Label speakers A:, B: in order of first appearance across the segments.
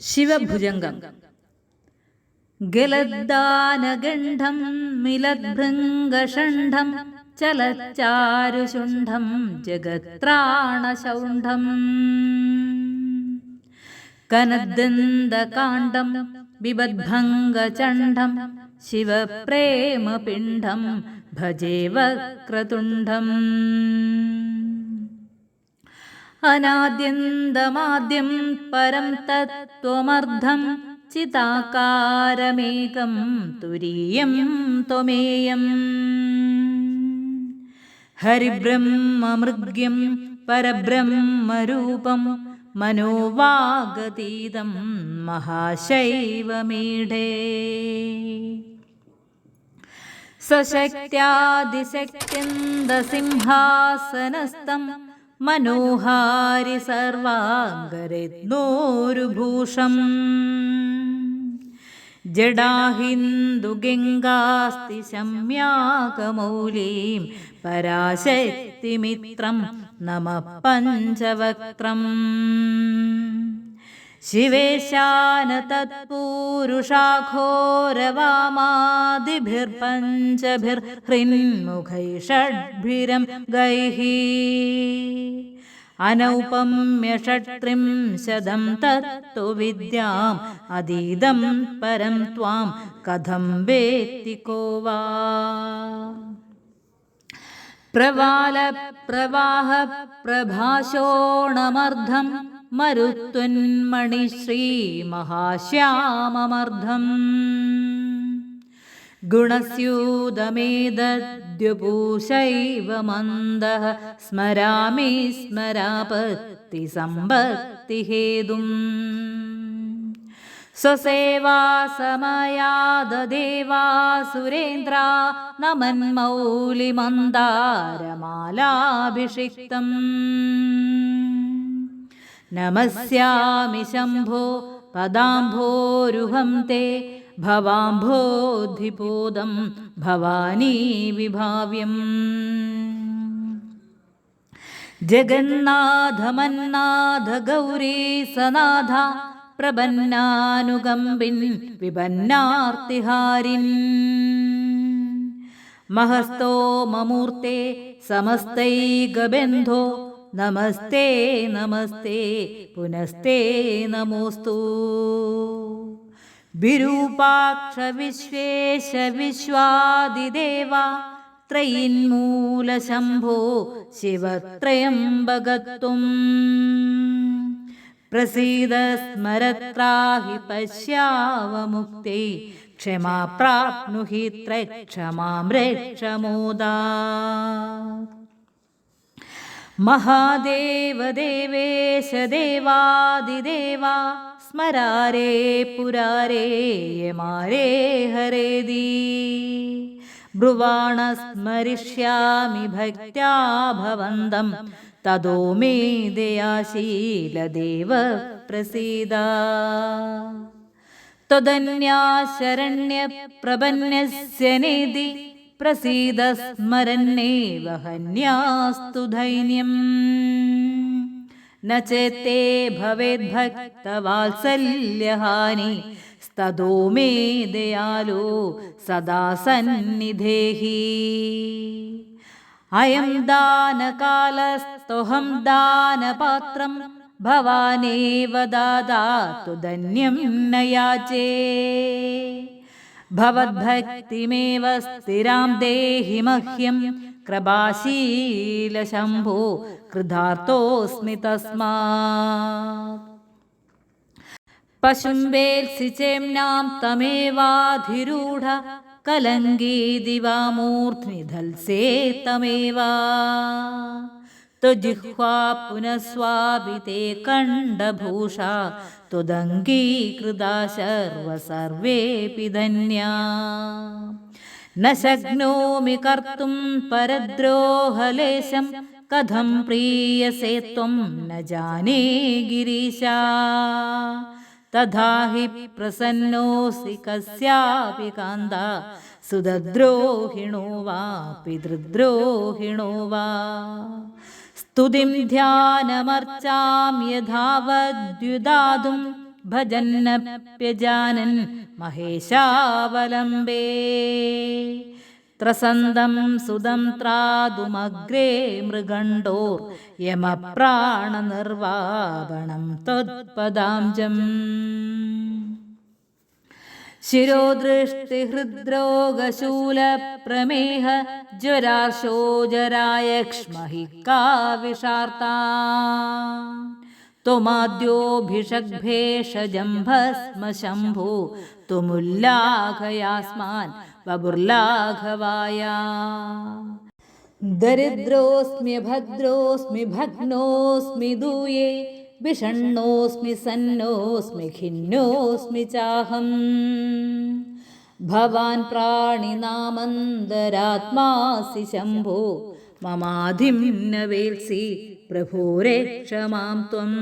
A: ശിവഭുജംഗം. ഗലദ്ദാനഗണ്ഠം മിലദ്ഭൃംഗഷണ്ഠം ചലച്ചാരുശുണ്ഠം ജഗത്രാണശൗണ്ഠം. കനദ്ദന്തകാണ്ഡം ബിബദ്ഭംഗചണ്ഡം ശിവപ്രേമപിണ്ഡം ഭജേ വക്രതുണ്ഡം അനാദ്യന്തമാദ്യം പരം തത്വമർദ്ധം ചിതാകാരമേകം തുരീയം ത്വമേയം. ഹരിബ്രഹ്മമൃഗ്യം പരബ്രഹ്മരൂപം മനോവാഗതീതം മഹാശൈവമീഢേ സശക്ത്യാദിശക്തിന്ദസിംഹാസനസ്ഥം മനോഹാരി സർവാംഗരത്നോരുഭൂഷം ജഡാഹിന്ദുഗംഗാസ്തി ശമ്യാകമൗലീം പരാശക്തിമിത്രം നമ പഞ്ചവക്രം ശിവേശാന തത്പൂരുഷാഘോരവാമാദിഭിർപഞ്ചഭിർഹൃന്മുഖൈ ഷഡ്ഭിരം ഗൈः അനൗപമ്യ ഷട്ത്രിംശതം തത്തു വിദ്യാം അതീതം പരം ത്വാം കഥം വേത്തി കോ ശ്രീ മഹാശ്യാമമർദ്ധം ഗുണസ്യൂതമേദ്യുപൂശൈവ മന്ദ സ്മരാമി സ്മരാപത്തി സമ്പത്തി ഹേതും സ്വസേവാസമയാദേവാസുരേന്ദ്ര നമന്മൗലിമന്ദാരമാലാഭിഷിക്തം നമസ്യാമി ശംഭോ പദാംഭോരുഹം തേ ഭവാംഭോധിപോദം ഭവാനീ വിഭാവ്യം ജഗന്നാഥമന്നാഥ ഗൗരീ സനാഥ പ്രപന്നാനുകമ്പിൻ വിപന്നാർത്തിഹാരിൻ മഹസ്തോമമൂർത്തെ സമസ്തൈകബന്ധോ നമസ്തേ നമസ്തേ പുനസ്തേ നമോസ്തു. വിരൂപാക്ഷ വിശ്വേശ വിശ്വാദിദേവ ത്രയിന്മൂലശംഭോ ശിവത്രയംബകത്വം. പ്രസീദ സ്മരത്രാഹി പശ്യാവമുക്തി ക്ഷമാ പ്രാപ്നുഹി ത്രക്ഷമാം രക്ഷമോദാ. महादेवदेवेश देवादिदेवा स्मरारे पुरारे यमारे हरेदी ब्रुवाणस्मरिष्यामि भक्त्या भवन्दं तदो मे दयाशीलदेव प्रसीदा त्वदन्या शरण्यप्रपन्नस्य निधि പ്രസീതസ്മരന്നേവഹന്യാസ്തു ധൈന്യം. നേത്തേ ഭവേദ്ഭക്തവാത്സല്യഹാനി സ്തോ മേ ദയാലോ സദാ സന്നിധേഹി അയം ദാനകാലസ്തോഹം ദാനപാത്രം ഭവാനേവ ദാതാ ധന്യം നയാചേ ഭവദ്ഭക്തിമേവ സ്ഥിരാം ദേഹി മഹ്യം കൃപാശീലശംഭോ കൃതാർത്ഥോസ്മി തസ്മാ പശുംവേൽസി ചേംനാം തമേവാധിരൂഢ കലങ്കീ ദിവാമൂർധ്നി ധൽസേ തമേവാ त्वजिह्वा पुनः स्वापिते कण्डभूषा त्वदङ्गीकृता सर्वसर्वेऽपि धन्या। न शक्नोमि कर्तुं परद्रोहलेशं, कथं प्रीयसे त्वं न जाने गिरीशा। तथा हि प्रसन्नोऽसि कस्यापि कान्ता, सुदद्रोहिणो वा पितृद्रोहिणो वा। സ്തുതിം ധ്യാനമർച്ചാം യഥാവദ്യുദാതും ഭജന്നപ്യജാനൻ മഹേശാവലംബേ. ത്രസന്തം സുതം ത്രാതുമഗ്രേ മൃഗണ്ടോർ യമപ്രാണനിർവാപണം ത്വത്പദാംജം शिरोदृष्टिहृद्रोगशूलप्रमेह ज्वराशोजरायक्ष्महि का विषार्ता त्वमाद्योऽभिषग्भेषजं भस्म शम्भो त्वमुल्लाघयास्मान् बबुर्लाघवाय दरिद्रोऽस्मि भद्रोऽस्मि भग्नोऽस्मि दूये വിഷണ്ണോസ്മി സന്നോസ്മി ഖിന്നോസ്മി ചാഹം. ഭവാൻ പ്രാണിനാമന്തരാത്മാസി ശംഭോ. മമാധിം നവേൽസി പ്രഭോരേക്ഷ മാം ത്വം.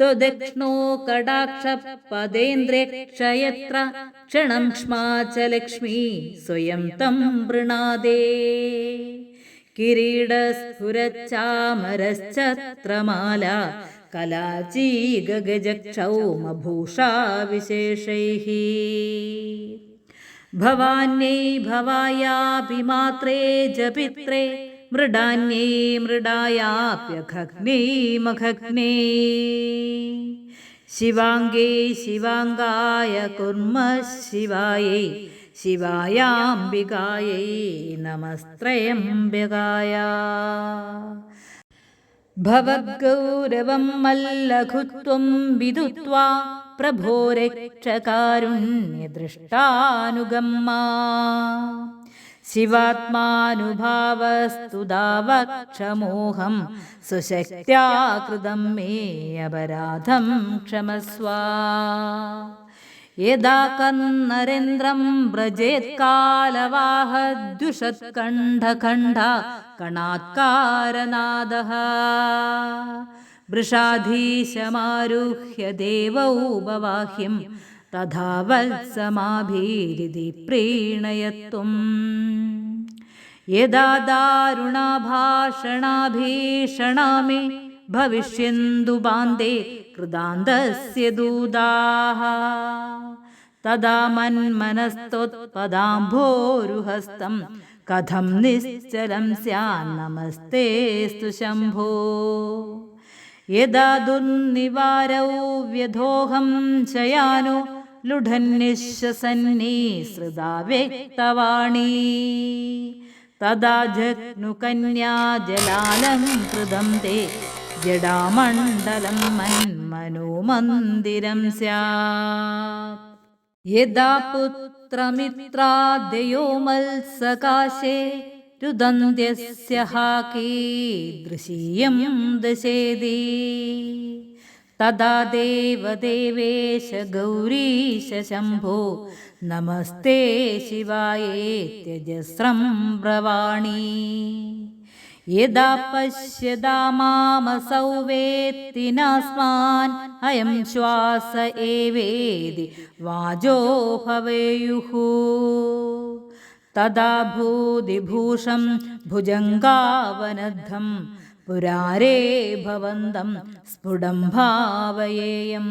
A: ത്വദക്ഷ്ണോ കടാക്ഷപദേന്ദ്രേക്ഷയത്ര ക്ഷണം ക്ഷ്മാ ച ലക്ഷ്മി സ്വയം തം വൃണാദേ കിരീടസ്ഫുരച്ചാമരശ്ചത്രമാല കലാചീ ഗഗജക്ഷൗമഭൂഷാവിശേഷൈः ഭവാന്യേ ഭവായാപി മാത്രേ ജപിത്രേ മൃഡാന്യേ മൃഡായാപ്യഘഗ്നേമഘഗ്നേ ശിവാംഗേ ശിവാംഗായ കുർമ്മ ശിവായേ ശിവായാംബികായൈ നമസ്ത്രയംബികായ. ഭവദ്ഗൗരവം മല്ലഘുത്വം വിദുത്വാ പ്രഭോരക്ഷകാരുണ്യദൃഷ്ടാനുഗമ്മാ. ശിവാത്മാനുഭാവസ്തുതാവക്ഷമോഹം സുശക്ത്യാകൃതം മേ അപരാധം ക്ഷമസ്വാ. യഥാ കന്നരേന്ദ്രം വ്രജേത്കാലവാഹദ്യുഷത്കണ്ഠഖണ്ഡ കണാത്കാരനാദ വൃഷാധീശമാരുഹ്യ ദേവൗപവാഹ്യം തഥാ വത്സമാഭീരിതി പ്രീണയത്വം. യഥാ ദാരുണാഭാഷണാഭീഷണാമേ बवाह्यं तथा वत्समाभिरिति प्रीणयत्वम् यदा दारुणाभाषणाभीषणा मे भविष्यन्दुबान्धे कृदान्तस्य दूदाः तदा मन्मनस्तोत्पदाम्भोरुहस्तं कथं निश्चलं स्यान्नमस्तेस्तु शम्भो यदा दुर्निवारौ व्यधोऽहं शयानो लुढन्निश्वसन्निसृदा व्यक्तवाणी तदा जग्नुकन्या जलालङ्कृतं ते ജഡാമണ്ഡലം മന്മനോമന്ദിരം സ്യാത് യഥാ പുത്രമിത്രാദയോ മത്സകാശേ രുദന്ത്യസ്യ ഹാകീദൃശീയം ദശേതി. തദാ ദേവദേവേശ ഗൗരീശ ശംഭോ നമസ്തേ ശിവായേത്യജസ്രം ബ്രവാണീ യഥാ പശ്യതാ മാമസൗ വേത്തിനാസ്മാൻ അയം ശ്വാസ ഏവേതി വാജോ ഭവേയുഹു. തഥാ ഭൂതിഭൂഷം ഭുജങ്കാവനദ്ധം പുരാരേ ഭവന്തം സ്ഫുടം ഭാവയേയം.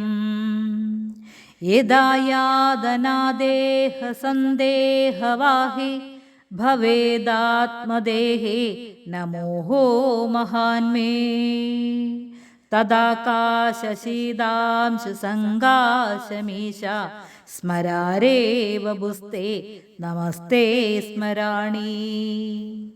A: യഥാ യാതനാദേഹ സന്ദേഹവാഹി भवेदात्मदेहे नमोहो महान्मे। तदाकाशशीदांशुसङ्गाशमीशा स्मरारेव बुस्ते नमस्ते स्मराणि।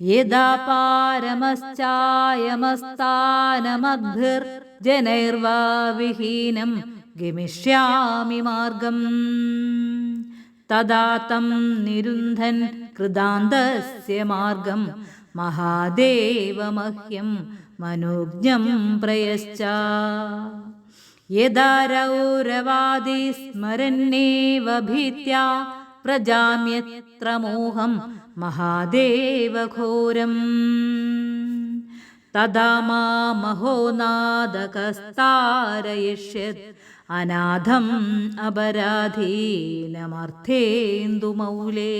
A: यदा पारमश्चायमस्तानमद्भिर्जनैर्वा विहीनं गमिष्यामि मार्गम्। तदा तं निरुन्धन् കൃതാന്തസ്യ മാർഗം മഹാദേവമഹ്യം മനോജ്ഞം പ്രയശ്ച. യഥാ രൗരവാദി സ്മരന്നേവ ഭീത്യ പ്രജാമ്യത്ര മോഹം മഹാദേവഘോരം തഥാ മാമഹോനാദകസ്താരയിഷ്യത്ത് नादकस्तारयिष्यत् अनाथम् अपराधीनमर्थेन्दुमौले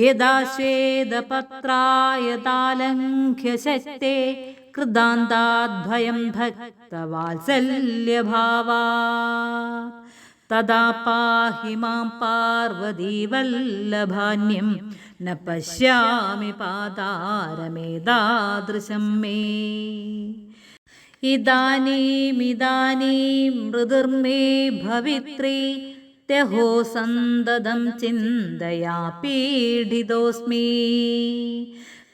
A: यदा श्वेदपत्राय तालङ्घ्य शक्ते कृदान्ताद्भयं भक्तवात्सल्यभावा तदा पाहि मां पार्वतीवल्लभान्यं न पश्यामि पातारमेतादृशं मे इदानीमिदानीं मृदुर्मे भवित्री त्यहो सन्ददं चिन्तया पीडितोऽस्मि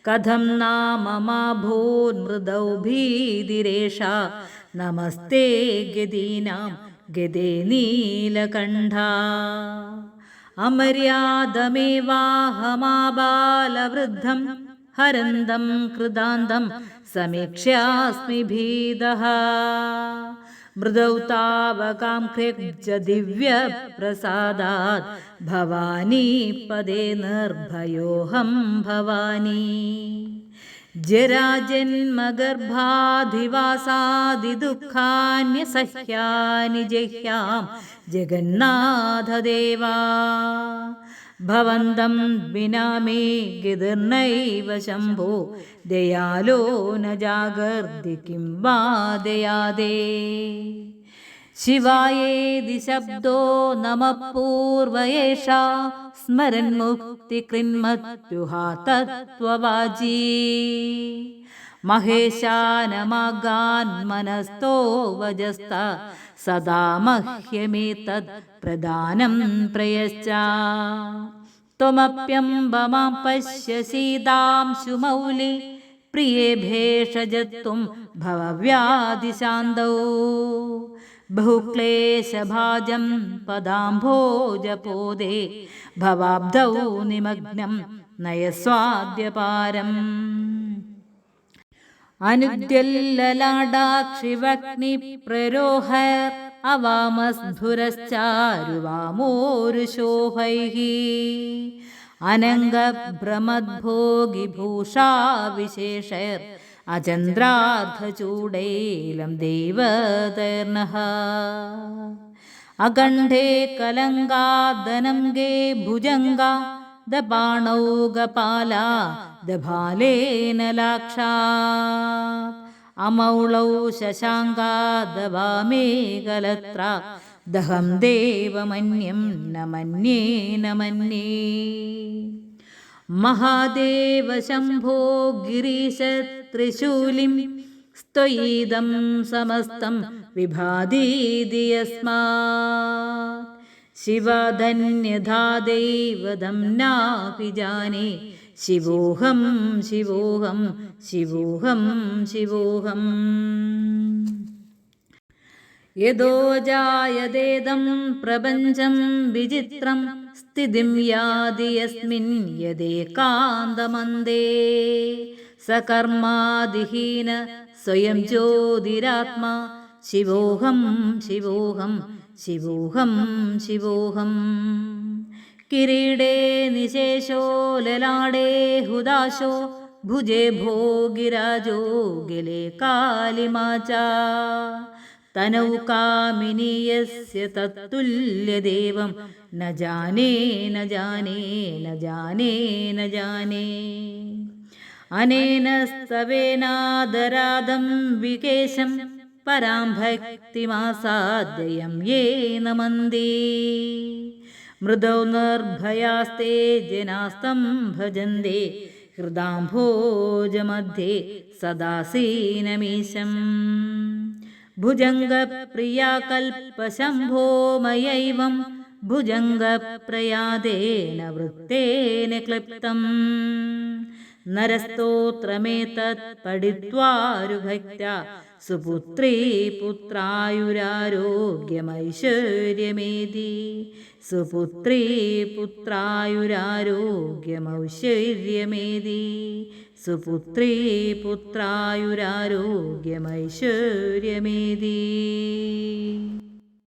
A: कथं नाम मा भून्मृदौ भीतिरेषा नमस्ते गदीनां गदे नीलकण्ठा अमर्यादमेवाहमाबालवृद्धं हरन्दं कृदान्तं समीक्ष्यास्मि भीदः मृदौ तावकां कृज दिव्यप्रसादात् भवानी पदे निर्भयोऽहं भवानी जराजन्मगर्भाधिवासादिदुःखान्यसह्यानि जह्यां जगन्नाथदेवा ഭവന്തം ബിനാമേ ഗതിർണൈവ ശംഭോ. ദയാലോ ന ജാഗർദി കിം വാ ദയാദേ. ശിവായേതി ശബ്ദോ നമ പൂർവയേഷ സ്മരൻ മുക്തി കൃന്മത്യുഹാ തത്വവാജീ മഹേശാനമാകാൻ മനസ്തോ വജസ്ത सदा മഹ്യമേതത് പ്രധാനം പ്രയശ്ച त्वमप्यम्बमां पश्य सीतां सुमौलि, प्रिये भेषजत्वं भवव्याधिशान्तौ बहुक्लेशभाजं पदाम्भोजपोदे, भवाब्धौ निमग्नं नयस्वाद्यपारम्। അനുദ്യല്ലലാടാക്ഷിവഗ്നി പ്രരോഹർ അവാമസ്ധുരശ്ചാരുവാമോരുശോഭൈः അനംഗഭ്രമദ്ഭോഗിഭൂഷാവിശേഷൈർ അചന്ദ്രാർദ്ധചൂടൈലം ദൈവതൈർണഃ അകണ്ഠേ കലങ്കാദനംഗേ ഭുജംഗ ദപാണൗകപാലാ ദഭാലേന ലാക്ഷാ അമൗളൗ ശശാങ്കാദവാമേകലത്ര ദഹം ദേവമന്യം നമന്യേ നമന്യേ മഹാദേവ ശംഭോ ഗിരീശത്രിശൂലിം സ്ത്വയീദം സമസ്തം വിഭാതീതി യസ്മാ. ശിവധന്യഥാ ദൈവതം നാപി ജാനേ. ശിവോഹം ശിവോഹം ശിവോഹം ശിവോഹം. യദോ ജായതേദം പ്രപഞ്ചം വിചിത്രം സ്ഥിതിം യാതി യസ്മിൻ യദേകാന്തമന്ദേ സകർമാദിഹീന സ്വയം ജ്യോതിരാത്മാ. ശിവോഹം ശിവോഹം ശിവോഹം ശിവോഹം. കിരീടേ നിശേഷോ ലലാടേ ഹുദാശോ ഭുജേ ഭോഗിരാജോ ഗിലേ കാലിമാച. തനൗ കാമിനീയസ്യ തത്തുല്യദേവം ന ജാനേ ന ജാനേ ന ജാനേ ന ജാനേ. അനേനസ്തവേനാദരാദം വികേശം പരാം ഭക്തിമാസാദ്യം യേ നമന്തി മൃദൗ നിർഭയാസ്തേ ജനാസ്തം ഭജന്തേ. ഹൃദാംഭോജമധ്യേ സദാസീനമീശം. ഭുജംഗപ്രിയാകൽപ്പശംഭോ മയൈവം ഭുജംഗപ്രയാദേന വൃത്തേന ക്ലിപ്തം. നരസ്തോത്രമേതത് പഠിത്വാരുഭക്ത സുപുത്രീ പുത്രായുരാരോഗ്യമൈശ്വര്യമേതി. സുപുത്രീ പുത്രായുരാരോഗ്യമൈശ്വര്യമേതി. സുപുത്രീ പുത്രായുരാരോഗ്യമൈശ്വര്യമേതി.